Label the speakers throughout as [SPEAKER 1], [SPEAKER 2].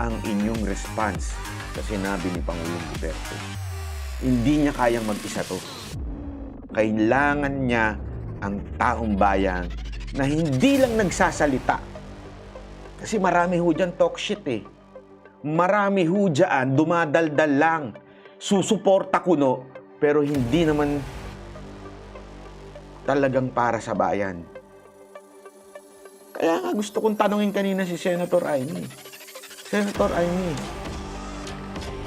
[SPEAKER 1] ang inyong response sa sinabi ni Pangulong Duterte? Hindi niya kayang mag-isa to. Kailangan niya ang taong bayan na hindi lang nagsasalita. Kasi marami ho dyan talk shit eh. Marami ho dyan, dumadaldal lang. Susuporta kuno, pero hindi naman talagang para sa bayan. Kaya nga gusto kong tanungin kanina si Senator Amy. Senator Amy,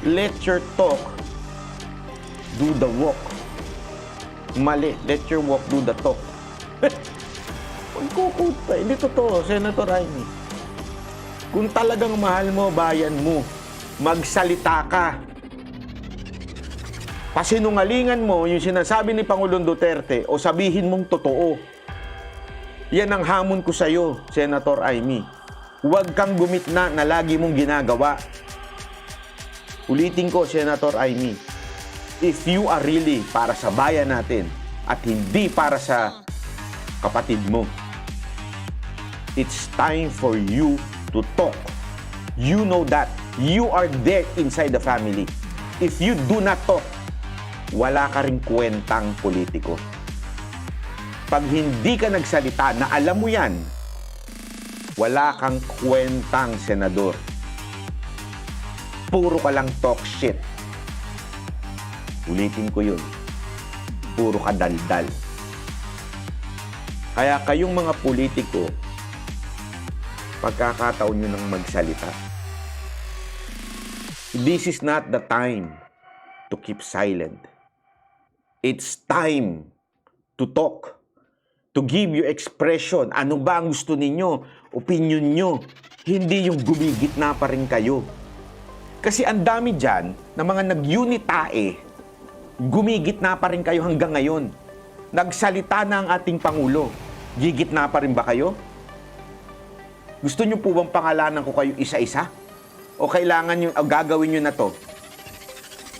[SPEAKER 1] let your talk do the walk. Mali, let your walk do the talk. Pagkukot pa, hindi totoo, Senator Amy. Kung talagang mahal mo bayan mo, magsalita ka. Pasinungalingan mo yung sinasabi ni Pangulong Duterte o sabihin mong totoo. Yan ang hamon ko sa'yo, Senator Amy. Huwag kang gumitna na lagi mong ginagawa. Ulitin ko, Senator Amy. If you are really para sa bayan natin at hindi para sa kapatid mo, it's time for you to talk. You know that. You are there inside the family. If you do not talk, wala ka rin kwentang politiko. Pag hindi ka nagsalita na alam mo yan, wala kang kwentang senador. Puro ka lang talk shit. Ulitin ko yun. Puro ka daldal. Kaya kayong mga politiko, pagkakataon nyo nang magsalita. This is not the time to keep silent. It's time to talk, to give your expression. Ano ba ang gusto ninyo? Opinion nyo. Hindi yung gumigit na pa rin kayo. Kasi ang dami dyan na mga nag-unitae, gumigit na pa rin kayo hanggang ngayon. Nagsalita na ang ating Pangulo. Gigit na pa rin ba kayo? Gusto nyo po bang pangalanan ko kayo isa-isa? O kailangan nyo, o gagawin nyo na to?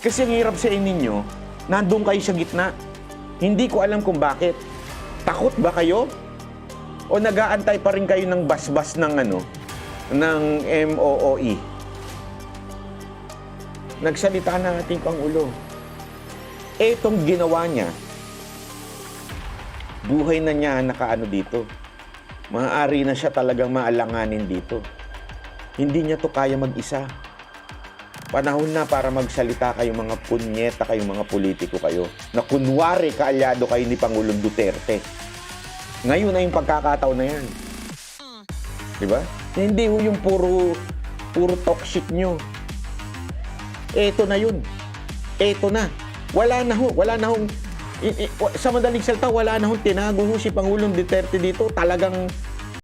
[SPEAKER 1] Kasi ang hirap sa ninyo, nandun kayo sa gitna. Hindi ko alam kung bakit. Takot ba kayo? O nagaantay pa rin kayo ng basbas ng ano, ng MOOE? Nagsalita na ating Pangulo. Etong ginawa niya, buhay na niya nakaano dito. Maaari na siya talagang maalanganin dito. Hindi niya to kaya mag-isa. Panahon na para magsalita kayong mga punyeta, kayong mga politiko kayo, na kunwari kaalyado kayo ni Pangulong Duterte. Ngayon na yung pagkakataon na yan. Di ba? Hindi ho yung puro, puro shit nyo. Eto na yun. Eto na. Wala na ho. Wala na hong... i- i- sa madaling salita, wala na hong tinago ho si Pangulong Duterte dito. Talagang